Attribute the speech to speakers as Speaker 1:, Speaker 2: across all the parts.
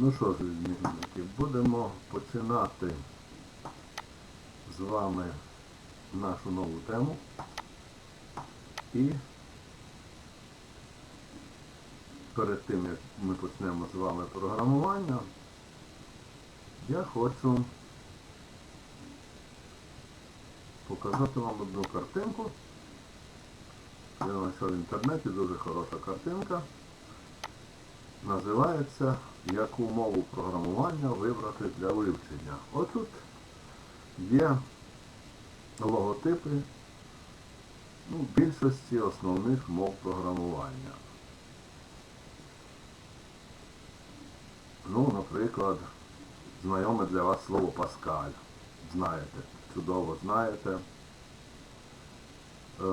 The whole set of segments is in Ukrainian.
Speaker 1: Ну що ж, змінники, будемо починати з вами нашу нову тему. І перед тим, як ми почнемо з вами програмування, я хочу показати вам одну картинку. Я знайшов в інтернеті дуже хороша картинка. Називається Яку мову програмування вибрати для вивчення. Отут є логотипи ну, більшості основних мов програмування. Ну, наприклад, знайоме для вас слово Паскаль. Знаєте, чудово знаєте. Е,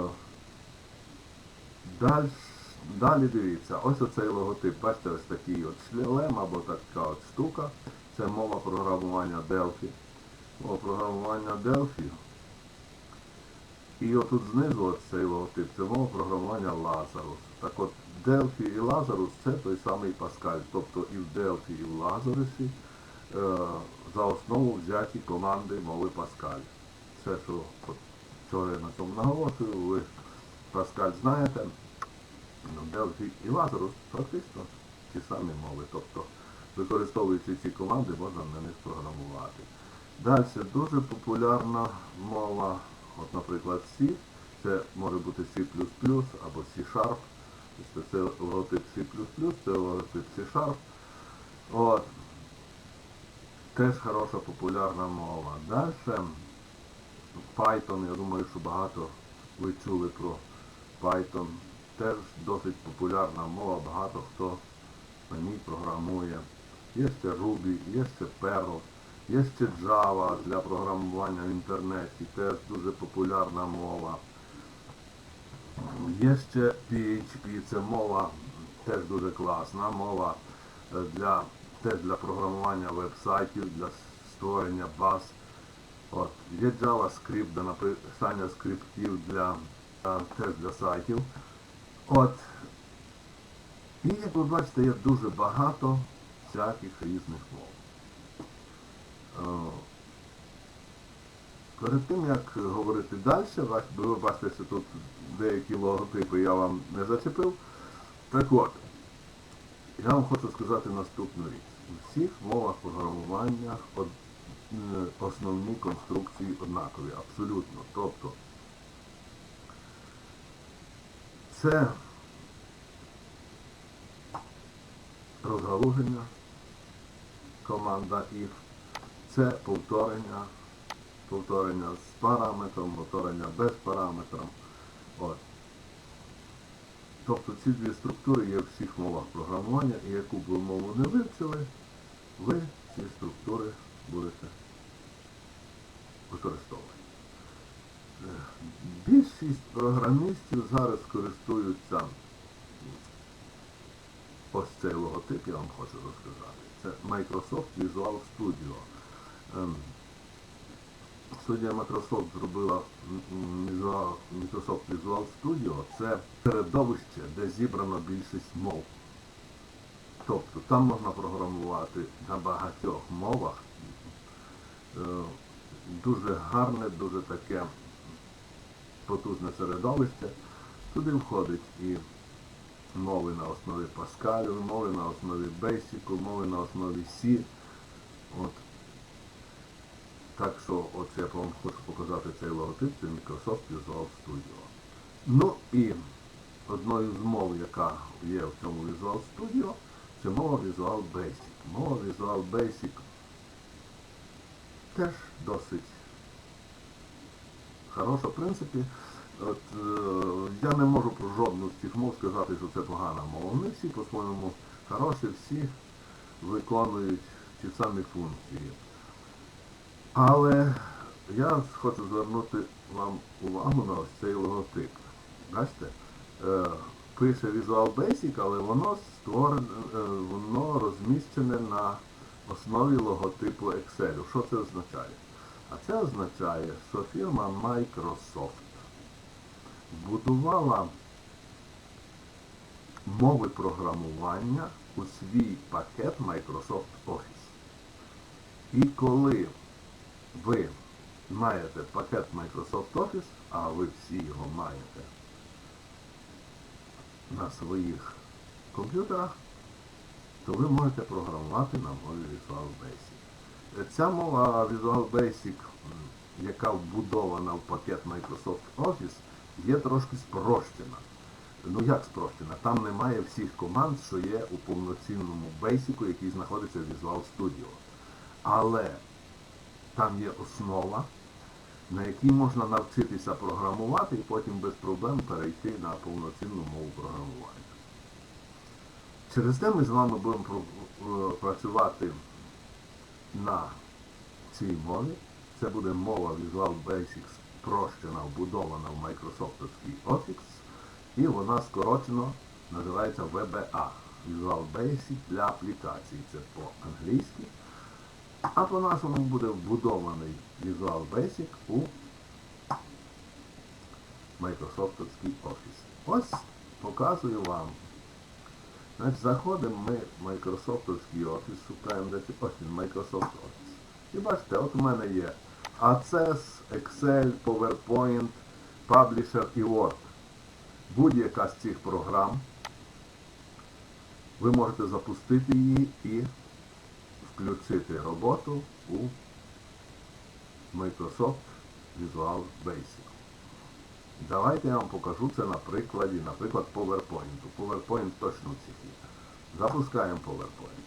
Speaker 1: Далі, дивіться, ось оцей логотип, бачите, ось такий от шлем або така от штука. Це мова програмування Delphi. Мова програмування Delphi. І отут знизу от цей логотип, це мова програмування Lazarus. Так от Delphi і Lazarus це той самий Pascal. Тобто і в Delphi, і в Lazarus е, за основу взяті команди мови Pascal. Все, що що я на цьому наголошую, ви Pascal знаєте. Delphi і Lazarus фактично ті самі мови. Тобто, використовуючи ці команди, можна на них програмувати. Далі дуже популярна мова, от, наприклад, C, це може бути C++ або C-Sharp. Це логотип C++, це логотип C-Sharp. От. Теж хороша популярна мова. Далі Python, я думаю, що багато ви чули про Python. Теж досить популярна мова, багато хто на ній програмує. Є ще Ruby, є ще Perl, є ще Java для програмування в інтернеті, теж дуже популярна мова. Є ще PHP, це мова теж дуже класна, мова е, для, теж для програмування веб-сайтів, для створення баз. От. Є JavaScript для написання скриптів для, е, теж для сайтів. От. І як ви бачите, є дуже багато всяких різних мов. Е, Перед тим, як говорити далі, ви бачите, що тут деякі логотипи я вам не зачепив. Так от, я вам хочу сказати наступну річ. У всіх мовах програмування е, основні конструкції однакові, абсолютно. Тобто, це розгалуження, команда if, це повторення, повторення з параметром, повторення без параметром. От. Тобто ці дві структури є в всіх мовах програмування, і яку б ви мову не вивчили, ви ці структури будете використовувати. Більшість програмістів зараз користуються ось цей логотип, я вам хочу розказати. Це Microsoft Visual Studio. Ем, Студія Microsoft зробила Microsoft Visual Studio. Це середовище, де зібрано більшість мов. Тобто там можна програмувати на багатьох мовах. Е, Дуже гарне, дуже таке потужне середовище. Туди входить і мови на основі Pascal, мови на основі Basic, мови на основі C. От. Так що от я вам хочу показати цей логотип, це Microsoft Visual Studio. Ну і одною з мов, яка є в цьому Visual Studio, це мова Visual Basic. Мова Visual Basic теж досить хороша, в принципі. От, е, я не можу про жодну з цих мов сказати, що це погана мова. Вони всі по-своєму хороші, всі виконують ті самі функції. Але я хочу звернути вам увагу на ось цей логотип. Бачите? Е, пише Visual Basic, але воно створене, е, воно розміщене на основі логотипу Excel. Що це означає? А це означає, що фірма Microsoft будувала мови програмування у свій пакет Microsoft Office. І коли ви маєте пакет Microsoft Office, а ви всі його маєте на своїх комп'ютерах, то ви можете програмувати на мові Visual Basic. Ця мова Visual Basic, яка вбудована в пакет Microsoft Office, є трошки спрощена. Ну як спрощена? Там немає всіх команд, що є у повноцінному Basic, який знаходиться в Visual Studio. Але там є основа, на якій можна навчитися програмувати і потім без проблем перейти на повноцінну мову програмування. Через те ми з вами будемо е, працювати на цій мові. Це буде мова Visual Basic спрощена, вбудована в Microsoft Office, і вона скорочено називається VBA Visual Basic для аплікацій. Це по-англійськи. А по-нашому буде вбудований Visual Basic у Microsoft Office. Ось показую вам. Значить, заходимо ми в Microsoft Office, шукаємо де ось Microsoft Office. І бачите, от у мене є Access, Excel, PowerPoint, Publisher і Word. Будь-яка з цих програм. Ви можете запустити її і включити роботу у Microsoft Visual Basic. Давайте я вам покажу це на прикладі, наприклад, PowerPoint. PowerPoint точно у всіх є. Запускаємо PowerPoint.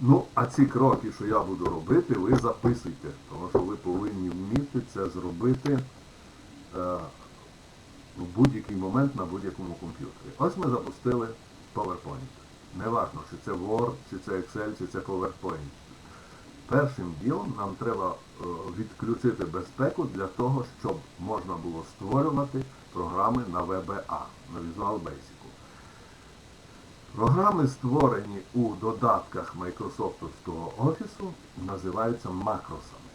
Speaker 1: Ну, а ці кроки, що я буду робити, ви записуйте, тому що ви повинні вміти це зробити е, в будь-який момент на будь-якому комп'ютері. Ось ми запустили PowerPoint. Неважно, чи це Word, чи це Excel, чи це PowerPoint. Першим ділом нам треба е, відключити безпеку для того, щоб можна було створювати програми на VBA, на Visual Basic. Програми, створені у додатках Microsoft Office, називаються макросами.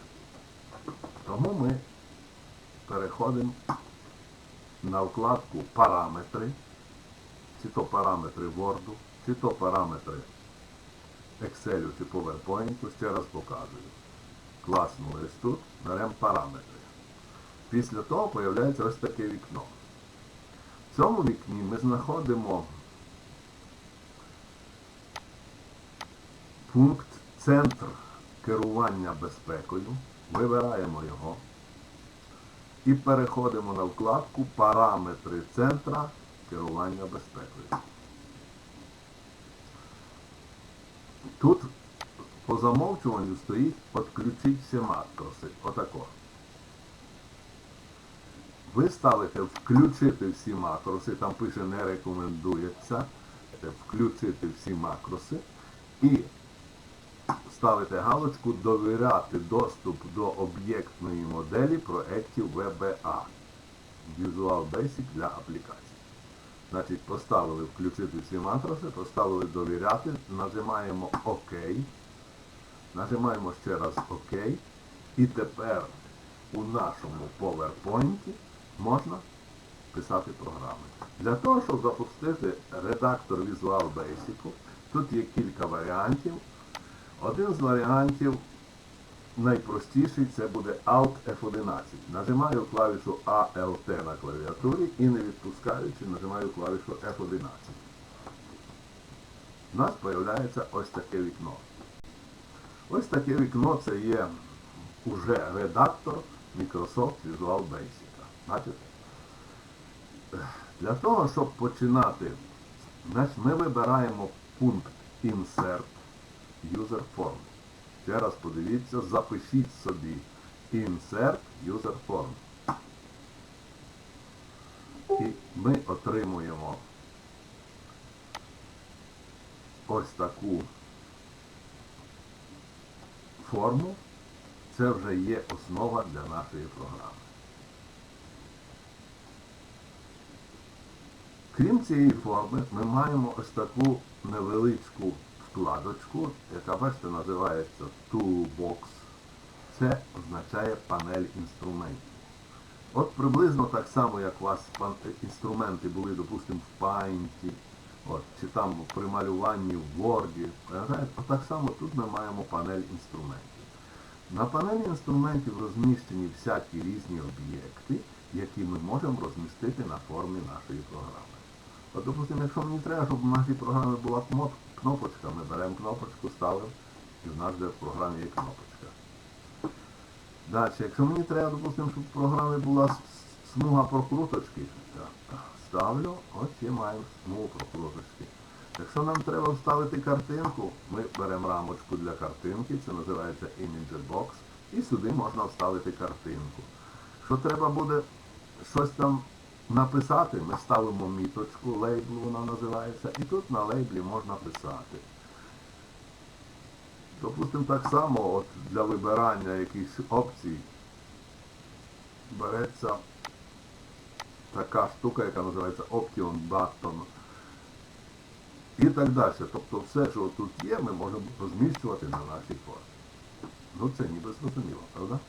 Speaker 1: Тому ми переходимо на вкладку Параметри, чи то параметри Word, чи то параметри Excel чи PowerPoint, ще раз показую. Класнули ось тут, беремо параметри. Після того з'являється ось таке вікно. В цьому вікні ми знаходимо пункт Центр керування безпекою. Вибираємо його. І переходимо на вкладку Параметри центра керування безпекою. Тут по замовчуванню стоїть «Подключіть всі макроси». Отако. Ви ставите включити всі макроси, там пише не рекомендується. Включити всі макроси і ставите галочку довіряти доступ до об'єктної моделі проєктів VBA. Visual Basic для аплікацій. Значить, поставили включити всі макроси, поставили довіряти, нажимаємо ОК. Нажимаємо ще раз ОК. І тепер у нашому PowerPoint можна писати програми. Для того, щоб запустити редактор Visual Basic, тут є кілька варіантів. Один з варіантів найпростіший це буде Alt F11. Нажимаю клавішу ALT на клавіатурі і не відпускаючи, нажимаю клавішу F11. У нас з'являється ось таке вікно. Ось таке вікно це є уже редактор Microsoft Visual Basic. Бачите? Для того, щоб починати, ми вибираємо пункт Insert User Form. Ще раз подивіться, запишіть собі Insert User Form. І ми отримуємо ось таку форму. Це вже є основа для нашої програми. Крім цієї форми, ми маємо ось таку невеличку вкладочку, яка, бачите, називається Toolbox. Це означає панель інструментів. От приблизно так само, як у вас інструменти були, допустимо, в Paint, от, чи там при малюванні в Word. Так само тут ми маємо панель інструментів. На панелі інструментів розміщені всякі різні об'єкти, які ми можемо розмістити на формі нашої програми. От, допустимо, якщо мені треба, щоб в нашій програмі була кноп- кнопочка, ми беремо кнопочку, ставимо, і в нас вже в програмі є кнопочка. Далі, якщо мені треба, допустимо, щоб в програмі була смуга прокруточки, ставлю, ось є маємо смугу прокруточки. Якщо нам треба вставити картинку, ми беремо рамочку для картинки, це називається Image Box, і сюди можна вставити картинку. Якщо треба буде щось там написати, ми ставимо міточку, лейбл вона називається, і тут на лейблі можна писати. Допустимо, так само от для вибирання якихось опцій береться така штука, яка називається Option Button. І так далі. Тобто все, що тут є, ми можемо розміщувати на нашій формі. Ну це ніби зрозуміло, правда?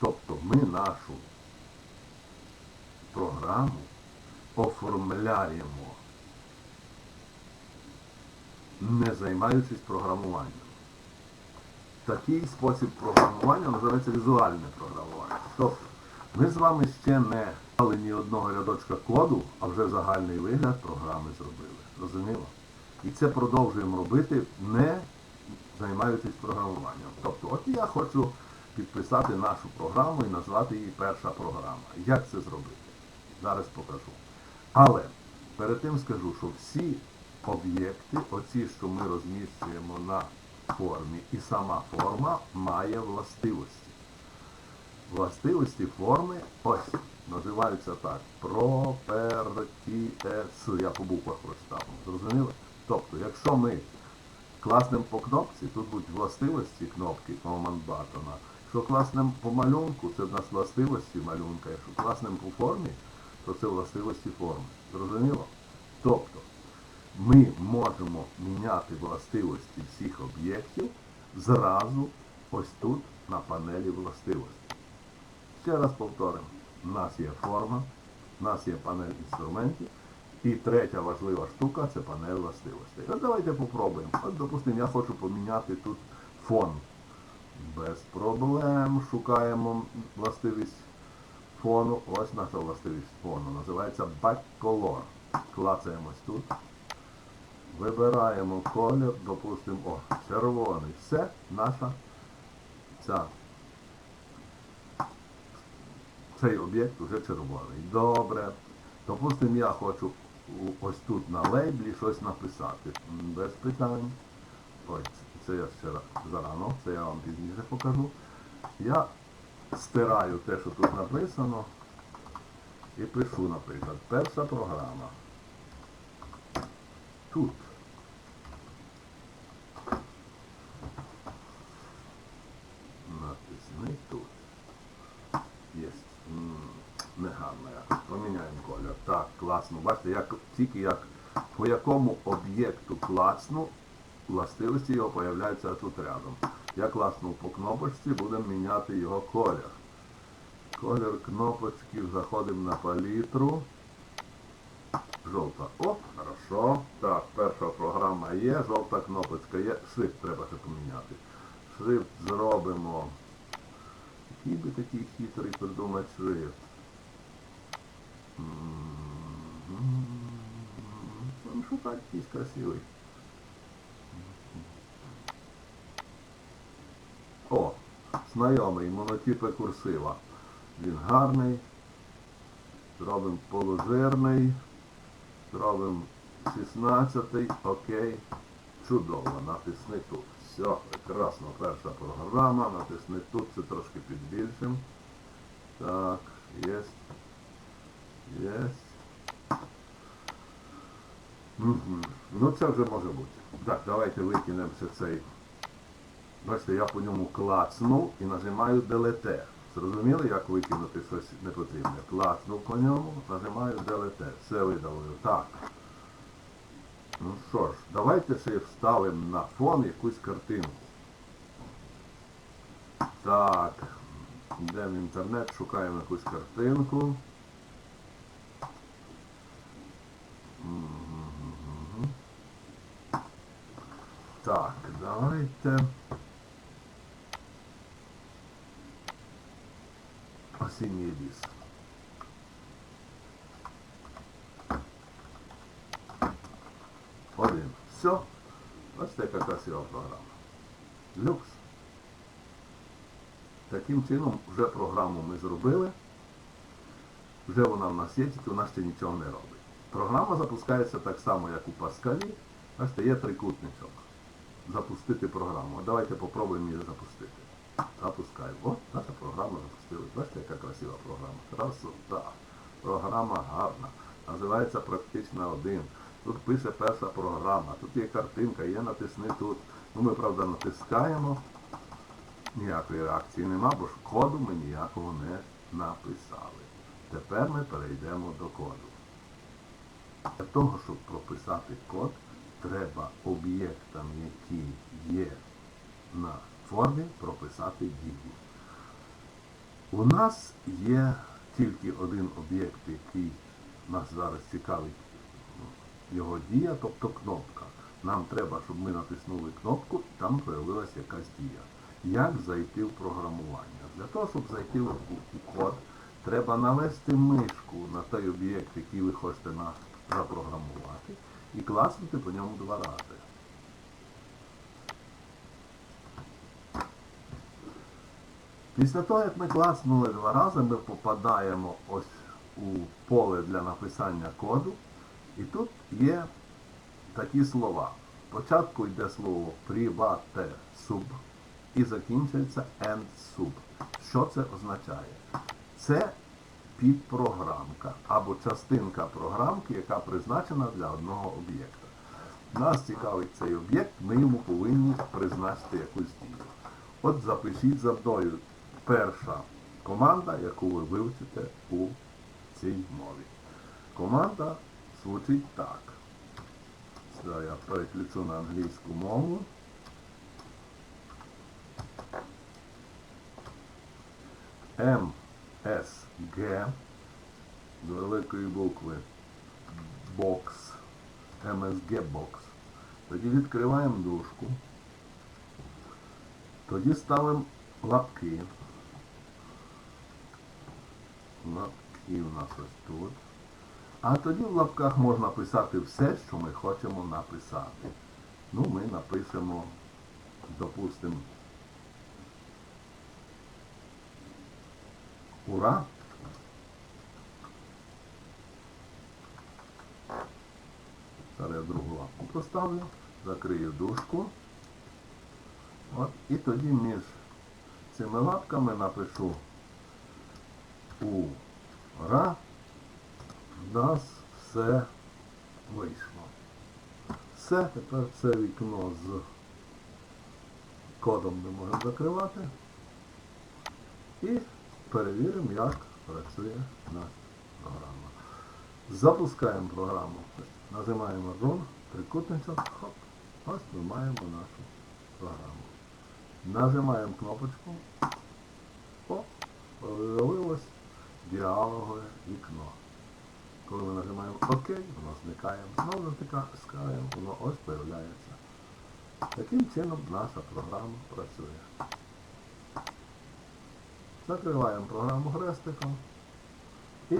Speaker 1: Тобто ми нашу програму оформляємо, не займаючись програмуванням. Такий спосіб програмування називається візуальне програмування. Тобто ми з вами ще не мали ні одного рядочка коду, а вже загальний вигляд програми зробили. Зрозуміло? І це продовжуємо робити, не займаючись програмуванням. Тобто, от я хочу підписати нашу програму і назвати її перша програма. Як це зробити? Зараз покажу. Але перед тим скажу, що всі об'єкти, оці, що ми розміщуємо на формі, і сама форма має властивості. Властивості форми ось називаються так. Properties. Я по буквах прочитав. Зрозуміло? Тобто, якщо ми класнемо по кнопці, тут будуть властивості кнопки Command Button. Якщо класнемо по малюнку, це в нас властивості малюнка. Якщо класнемо по формі, то це властивості форми. Зрозуміло? Тобто, ми можемо міняти властивості всіх об'єктів зразу ось тут на панелі властивості. Ще раз повторимо, у нас є форма, у нас є панель інструментів, і третя важлива штука це панель властивостей. От давайте попробуємо. От, допустимо, я хочу поміняти тут фон. Без проблем шукаємо властивість фону. Ось наша властивість фону. Називається backcolor. Клацаємо ось тут. Вибираємо колір, допустимо, о, червоний. Все, наша ця цей об'єкт вже червоний. Добре. Допустимо, я хочу ось тут на лейблі щось написати. Без питань. Ось, це я ще ра- зарано, це я вам пізніше покажу. Я стираю те, що тут написано, і пишу, наприклад, перша програма. Тут. Натисни тут. М, Негарно якось. Поміняємо колір. Так, класно. Бачите, як, тільки як по якому об'єкту клацну, властивості його появляються тут рядом. Я класнув по кнопочці, будемо міняти його колір. Колір кнопочки, заходимо на палітру. Жовта. Оп, хорошо. Так, перша програма є, жовта кнопочка є. Шрифт треба ще поміняти. Шрифт зробимо. Який би такий хитрий придумати шрифт? Ну, що якийсь красивий. О, знайомий, монотипи курсива. Він гарний. Зробимо полужирний. Зробимо 16, окей. Чудово, натисни тут. Все, прекрасно, перша програма, натисни тут, це трошки підбільшим. Так. Єсть. Мгм. Ну це вже може бути. Так, давайте викинемо ще цей. Бачите, я по ньому клацнув і нажимаю Delete. Зрозуміли, як викинути щось непотрібне? Клацнув по ньому, нажимаю Delete. Все видалив. Так. Ну що ж, давайте ще вставимо на фон якусь картинку. Так. Йдемо в інтернет, шукаємо якусь картинку. Так, давайте. Осінній ліс. Один. Все. Бачите, яка красива програма. Люкс. Таким чином вже програму ми зробили. Вже вона в нас є, тільки вона ще нічого не робить. Програма запускається так само, як у Паскалі. Бачите, є трикутничок. Запустити програму. Давайте попробуємо її запустити. Запускаємо. О, наша програма запустилась. Бачите, яка красива програма. Красота. Програма гарна. Називається практично один. Тут пише перша програма, тут є картинка, є натисни тут. Ну ми, правда, натискаємо. Ніякої реакції нема, бо ж коду ми ніякого не написали. Тепер ми перейдемо до коду. Для того, щоб прописати код, треба об'єктам, які є на формі, прописати дію. У нас є тільки один об'єкт, який нас зараз цікавить його дія, тобто кнопка. Нам треба, щоб ми натиснули кнопку і там проявилася якась дія. Як зайти в програмування? Для того, щоб зайти в код, треба навести мишку на той об'єкт, який ви хочете запрограмувати, і класнути по ньому два рази. Після того, як ми класнули два рази, ми попадаємо ось у поле для написання коду. І тут є такі слова. Спочатку йде слово private sub і закінчується end sub. Що це означає? Це підпрограмка або частинка програмки, яка призначена для одного об'єкта. Нас цікавить цей об'єкт, ми йому повинні призначити якусь дію. От запишіть за мною перша команда, яку ви вивчите у цій мові. Команда звучить так. Це я переключу на англійську мову. МСГ з великої букви бокс. МСГ бокс. Тоді відкриваємо дужку. Тоді ставимо лапки. Лапки у нас ось тут. А тоді в лапках можна писати все, що ми хочемо написати. Ну, ми напишемо, допустимо, ура. Зараз я другу лапку поставлю, закрию дужку. От, і тоді між цими лапками напишу ура. В нас все вийшло. Все, тепер це вікно з кодом ми можемо закривати. І перевіримо, як працює наша програма. Запускаємо програму. Нажимаємо Run, трикутничок, хоп, ось ми маємо нашу програму. Нажимаємо кнопочку. О, появилось діалогове вікно. Коли ми нажимаємо ОК, воно зникає, знову натискаємо, воно ось появляється. Таким чином наша програма працює. Закриваємо програму хрестиком і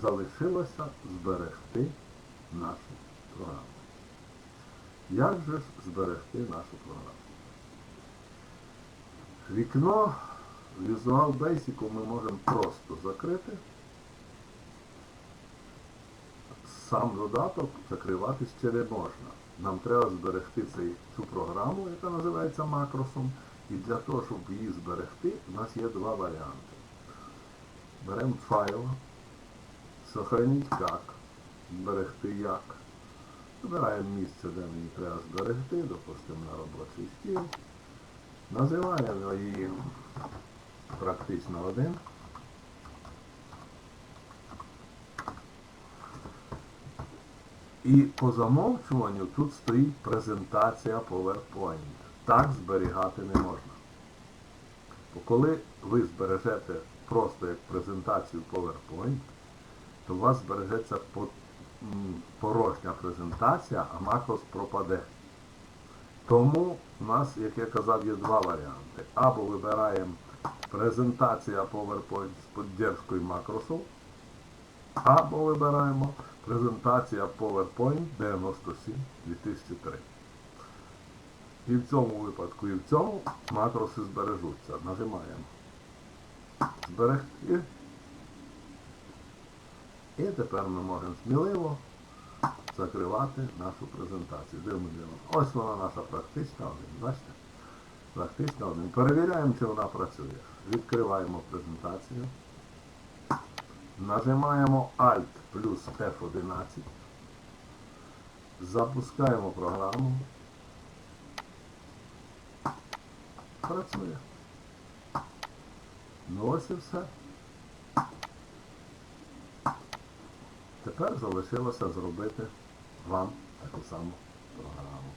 Speaker 1: залишилося зберегти нашу програму. Як же ж зберегти нашу програму? Вікно Visual Basic ми можемо просто закрити. Сам додаток закривати ще не можна. Нам треба зберегти цей, цю програму, яка називається макросом. І для того, щоб її зберегти, у нас є два варіанти. Беремо файл, сохраніть як, зберегти як. Вибираємо місце, де мені треба зберегти, допустимо на робочий стіл. Називаємо її практично один. І по замовчуванню тут стоїть презентація PowerPoint. Так зберігати не можна. Бо коли ви збережете просто як презентацію PowerPoint, то у вас збережеться порожня презентація, а макрос пропаде. Тому у нас, як я казав, є два варіанти. Або вибираємо презентація PowerPoint з підтримкою макросів, або вибираємо презентація PowerPoint 97 2003. І в цьому випадку, і в цьому макроси збережуться. Нажимаємо. Зберегти. І тепер ми можемо сміливо закривати нашу презентацію. Дивимо, дивимо. Ось вона наша практична один. Бачите? Практична один. Перевіряємо, чи вона працює. Відкриваємо презентацію. Нажимаємо Alt плюс F11. Запускаємо програму. Працює. Ну ось і все. Тепер залишилося зробити вам таку саму програму.